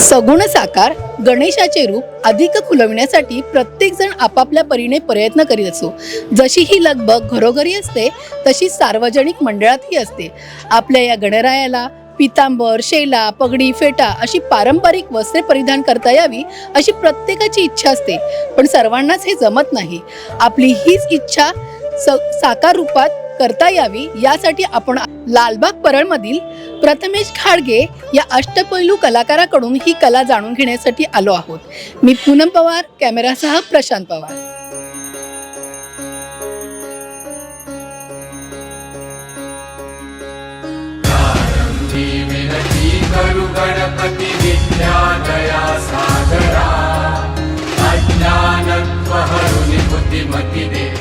सगुण साकार गणेशाचे रूप अधिक खुलविण्यासाठी प्रत्येकजण आपापल्या परीने प्रयत्न करीत असो. जशी ही लगबग घरोघरी असते तशी सार्वजनिक मंडळातही असते. आपल्या या गणरायाला पितांबर शेला पगडी फेटा अशी पारंपरिक वस्त्रे परिधान करता यावी अशी प्रत्येकाची इच्छा असते. पण सर्वांनाच हे जमत नाही. आपली हीच इच्छा स साकार रूपात करता यावी यासाठी आपण लालबाग परळमधील प्रथमेश खाडगे या अष्टपैलू कलाकाराकडून ही कला जाणून घेण्यासाठी आलो आहोत. मी पूनम पवार कॅमेरासह प्रशांत पवार. विनती करू गणपति विद्यादया सागरा. अज्ञानत्वहरुनि बुद्धिमति दे.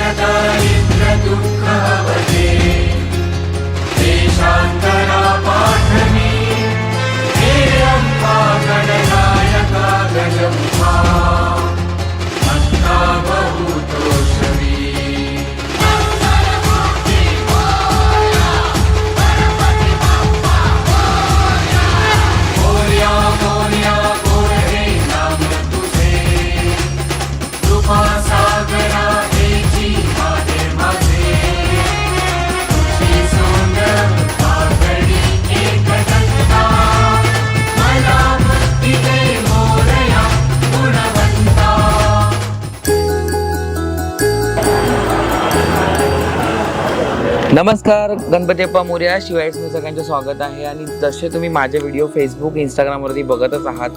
चिन्ताक्लेशदारिद्र दुःखवदे नमस्कार गणपती अप्पा मोर्या शिवाय सगळ्यांचं स्वागत आहे. आणि जसे तुम्ही माझे व्हिडिओ फेसबुक इंस्टाग्रामवरती बघतच आहात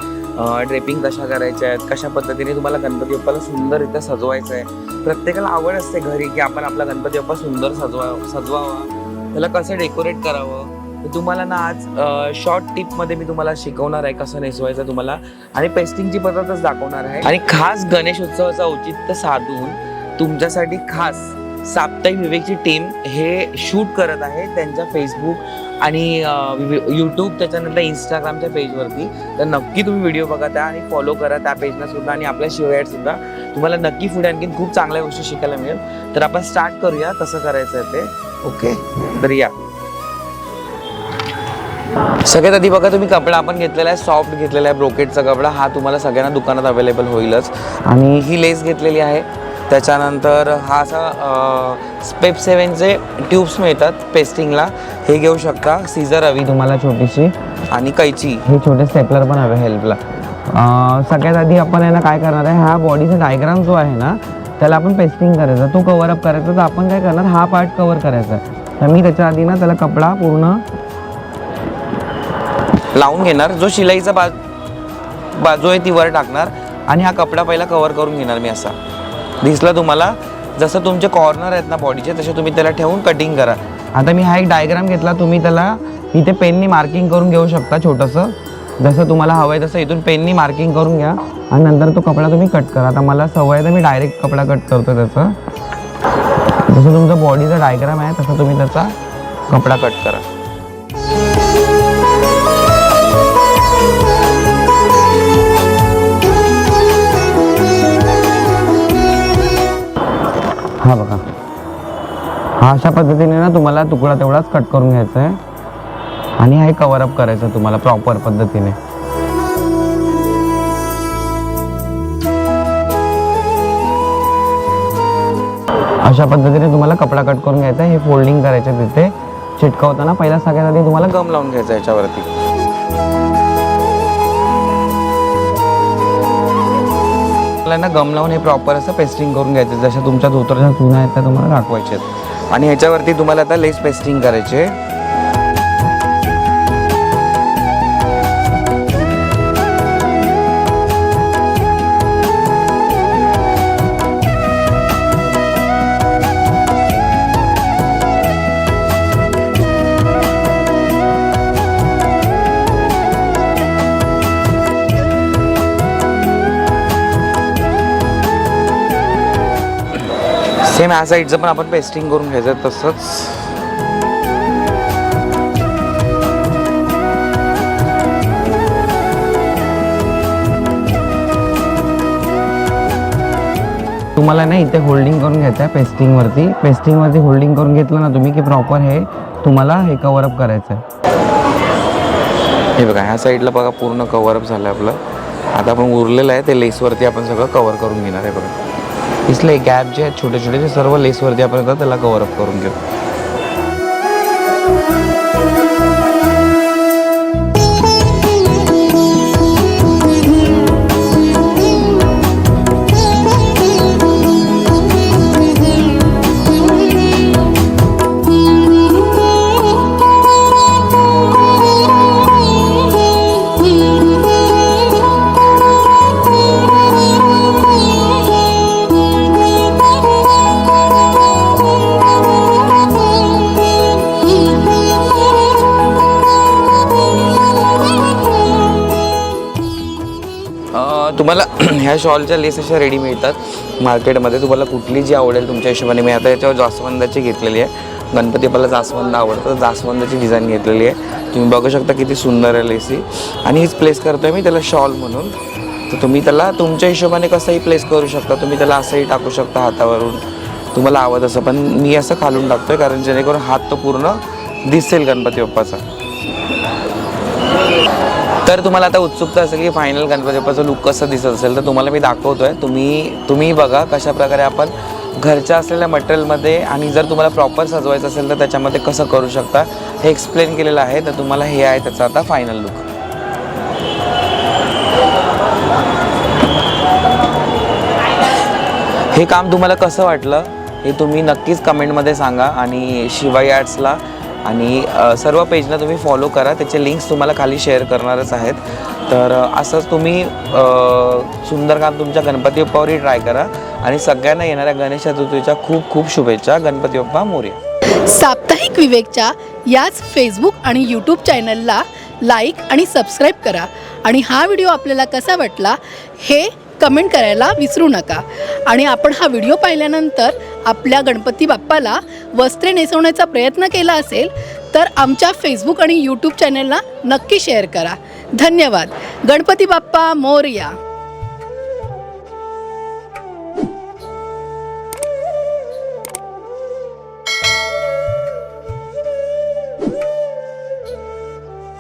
ड्रेपिंग कशा करायच्या आहेत कशा पद्धतीने तुम्हाला गणपती बाप्पाला सुंदररित्या सजवायचं आहे प्रत्येकाला आवड असते घरी की आपण आपला गणपती बाप्पा सुंदर सजवा सजवावा. त्याला कसं डेकोरेट करावं? तुम्हाला ना आज शॉर्ट टिपमध्ये मी तुम्हाला शिकवणार आहे कसं नेसवायचं तुम्हाला. आणि पेस्टिंगची पद्धतच दाखवणार आहे. आणि खास गणेश उत्सवाचा औचित्य साधून तुमच्यासाठी खास साप्ताहिक विवेकची टीम हे शूट करत आहे त्यांच्या फेसबुक आणि यूट्यूब त्याच्यानंतर इंस्टाग्रामच्या पेजवरती तर नक्की तुम्ही व्हिडिओ बघा त्या आणि फॉलो करा त्या पेजला सुद्धा आणि आपल्या शिवयात सुद्धा. तुम्हाला नक्की पुढे आणखीन खूप चांगल्या गोष्टी शिकायला मिळेल. तर आपण स्टार्ट करूया. कसं करायचं आहे ते. ओके. तर या. सगळ्यात आधी बघा तुम्ही कपडा आपण घेतलेला आहे सॉफ्ट घेतलेला आहे ब्रोकेटचा कपडा. हा तुम्हाला सगळ्यांना दुकानात अवेलेबल होईलच. आणि ही लेस घेतलेली आहे. त्याच्यानंतर हा असा स्पेप सेवनचे ट्यूब्स मिळतात पेस्टिंगला हे घेऊ शकता. सीझर हवी तुम्हाला छोटीशी आणि कैची. हे छोटे स्टेपलर पण हवे हेल्पला सगळ्यात आधी आपण आहे ना काय करणार आहे हा बॉडीचा डायग्राम जो आहे ना त्याला आपण पेस्टिंग करायचा. तो कवर अप करायचा. तर आपण काय करणार हा पार्ट कवर करायचा. तर मी त्याच्या आधी ना त्याला कपडा पूर्ण लावून घेणार. जो शिलाईचा बाजू आहे ती वर टाकणार. आणि हा कपडा पहिला कवर करून घेणार मी असा. दिसला तुम्हाला? जसं तुमचे कॉर्नर आहेत ना बॉडीचे तसे तुम्ही त्याला ठेवून कटिंग करा. आता मी हा एक डायग्राम घेतला तुम्ही त्याला इथे पेननी मार्किंग करून घेऊ शकता छोटंसं. जसं तुम्हाला हवं आहे तसं इथून पेननी मार्किंग करून घ्या. आणि नंतर तो कपडा तुम्ही कट करा. आता मला सवय आहे तर मी डायरेक्ट कपडा कट करतो त्याचं. जसं तुमचा बॉडीचा डायग्राम आहे तसं तुम्ही त्याचा कपडा कट करा. हा बघा. हा अशा पद्धतीने ना तुम्हाला तुकडा तेवढाच कट करून घ्यायचा आहे आणि हे कवर अप करायचं आहे तुम्हाला प्रॉपर पद्धतीने. अशा पद्धतीने तुम्हाला कपडा कट करून घ्यायचा आहे. हे फोल्डिंग करायचं तिथे. चिटकवताना पहिला सगळ्यात आधी तुम्हाला गम लावून घ्यायचा याच्यावरती. आपल्याला गम लावून हे प्रॉपर असं पेस्टिंग करून घ्यायचं. जशा तुमच्या धोतरच्या चुना आहेत त्या तुम्हाला दाखवायच्या आहेत. आणि ह्याच्यावरती तुम्हाला आता लेस पेस्टिंग करायचे. सेम ह्या साईडचं पण आपण पेस्टिंग करून घ्यायचं तसंच. तुम्हाला ना इथे होल्डिंग करून घ्यायचं आहे पेस्टिंगवरती पेस्टिंगवरती होल्डिंग करून घेतलं ना तुम्ही की प्रॉपर हे तुम्हाला हे कवरअप करायचं आहे हे बघा ह्या साईडला बघा पूर्ण कवरअप झालं आहे आपलं. आता आपण उरलेलं आहे ते लेसवरती आपण सगळं कवर करून घेणार आहे बघा. इसले गॅप जे आहेत छोटे छोटे ते सर्व लेसवरती आपण आता त्याला कवरअप करून घेऊ. तुम्हाला ह्या शॉलच्या लेस अशा रेडी मिळतात मार्केटमध्ये तुम्हाला कुठली जी आवडेल तुमच्या हिशोबाने. मी आता याच्यावर जास्वंदाची घेतलेली आहे. गणपती बाप्पाला जास्वंद आवडतं. जास्वंदाची डिझाईन घेतलेली आहे. तुम्ही बघू शकता किती सुंदर आहे लेसी आणि हीच प्लेस करतो आहे मी त्याला शॉल म्हणून. तर तुम्ही त्याला तुमच्या हिशोबाने कसंही प्लेस करू शकता. तुम्ही त्याला असंही टाकू शकता हातावरून. तुम्हाला आवड असं. पण मी असं खालून टाकतो आहे कारण जेणेकरून हात तो पूर्ण दिसेल गणपती बाप्पाचा. तर तुम्हाला आता उत्सुकता असेल की फायनल गणपती बाप्पाचं लुक कसं दिसत असेल तर तुम्हाला मी दाखवतो आहे तुम्ही तुम्ही बघा कशा प्रकारे आपण घरच्या असलेल्या मटेरियलमध्ये आणि जर तुम्हाला प्रॉपर सजवायचं असेल तर त्याच्यामध्ये कसं करू शकता हे एक्सप्लेन केलेलं आहे. तर तुम्हाला हे आहे त्याचा आता फायनल लुक हे काम तुम्हाला कसं वाटलं हे तुम्ही नक्कीच कमेंटमध्ये सांगा आणि शिवाई आर्ट्सला आणि सर्व पेजला तुम्ही फॉलो करा. त्याचे लिंक्स तुम्हाला खाली शेअर करणारच आहेत. तर असंच तुम्ही अ, सुंदर काम तुमच्या गणपती बाप्पावरही ट्राय करा. आणि सगळ्यांना येणाऱ्या गणेश चतुर्थीच्या खूप खूप शुभेच्छा. गणपती बाप्पा मोर्या. साप्ताहिक विवेकच्या याच फेसबुक आणि यूट्यूब चॅनलला लाईक आणि सबस्क्राईब करा. आणि हा व्हिडिओ आपल्याला कसा वाटला हे कमेंट करायला विसरू नका. आणि आपण हा व्हिडिओ पाहिल्यानंतर आपल्या गणपती बाप्पाला वस्त्रे नेसवण्याचा प्रयत्न केला असेल तर आमच्या फेसबुक आणि यूट्यूब चॅनलला नक्की शेअर करा. धन्यवाद. गणपती बाप्पा मोरया.